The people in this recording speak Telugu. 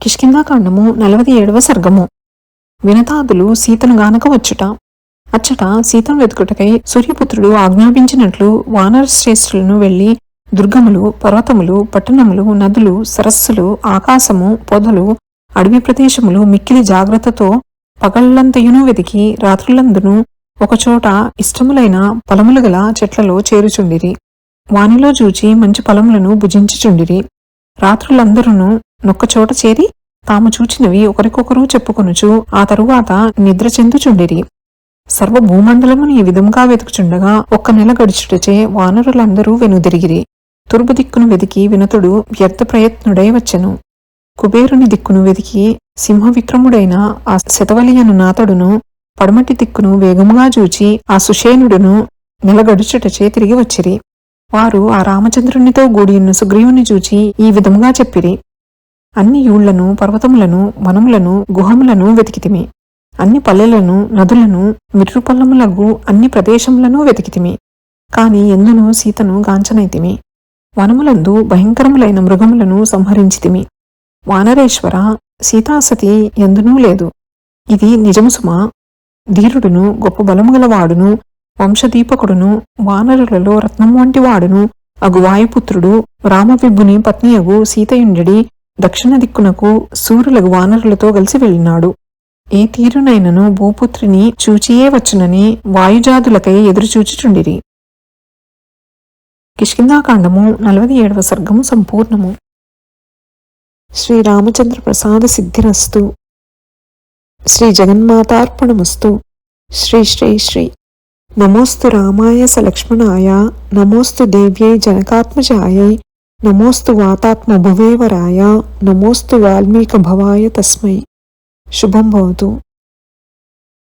కిష్కిందాకాండము నలభై ఏడవ సర్గము. వినతాదులు సీతను గానక వచ్చుట. అచ్చట సీతను వెతుకుటకై సూర్యపుత్రుడు ఆజ్ఞాపించినట్లు వానర శ్రేష్ఠులను వెళ్ళి దుర్గములు పర్వతములు పట్టణములు నదులు సరస్సులు ఆకాశము పొదలు అడవి ప్రదేశములు మిక్కిలి జాగ్రత్తతో పగళ్ళంతయును వెతికి రాత్రులందును ఒకచోట ఇష్టములైన పొలములు గల చెట్లలో చేరుచుండిరి. వానిలో చూచి మంచి పొలములను భుజించుచుండిరి. రాత్రులందరూ నొక్కచోట చేరి తాము చూచినవి ఒకరికొకరు చెప్పుకొనుచు ఆ తరువాత నిద్ర చెందుచుండిరి. సర్వభూమండలమును ఈ విధముగా వెతుకుచుండగా ఒక్క నెల గడుచుటచే వానరులందరూ వెనుదిరిగిరి. తూర్పు దిక్కును వెతికి వినతుడు వ్యర్థ ప్రయత్నుడై వచ్చెను. కుబేరుని దిక్కును వెతికి సింహ విక్రముడైన ఆ శతవలియను నాతడును పడమటి దిక్కును వేగముగా చూచి ఆ సుషేనుడును నిలగడుచుటచే తిరిగి వచ్చిరి. వారు ఆ రామచంద్రునితో గూడియున్న సుగ్రీవుని చూచి ఈ విధముగా చెప్పిరి. అన్ని యూళ్ళను పర్వతములను వనములను గుహములను వెతికితిమి. అన్ని పల్లెలను నదులను మిట్రుపల్లములగు అన్ని ప్రదేశములను వెతికితిమి. కాని ఎందును సీతను గాంచనైతిమి వనములందు భయంకరములైన మృగములను సంహరించితిమి. వానరేశ్వర సీతాసతి ఎందునూ లేదు. ఇది నిజము సుమా. ధీరుడును గొప్ప బలము గలవాడును వంశదీపకుడును వానరులలో రత్నం వంటి వాడును అగు వాయుపుత్రుడు రామవిభుని పత్నియగు సీతయుండెడి దక్షిణ దిక్కునకు సూర్యులకు వానరులతో కలిసి వెళ్ళినాడు. ఏ తీరునైనను భూపుత్రిని చూచియే వచ్చునని వాయుజాదులకై ఎదురుచూచుచుండిరి. కిష్కిందాకాండము నలభై ఏడవ సర్గము సంపూర్ణము. శ్రీరామచంద్ర ప్రసాద సిద్ధిరస్తు. శ్రీ జగన్మాతార్పణమస్తు. శ్రీ శ్రీ శ్రీ. నమోస్తు రామాయ సలక్ష్మణాయ. నమోస్తు దేవ్యై జనకాత్మజాయై. नमोस्तु वातात्मभुवेवराय नमोस्तु वाल्मीकभवाय तस्मै। शुभम भवतु।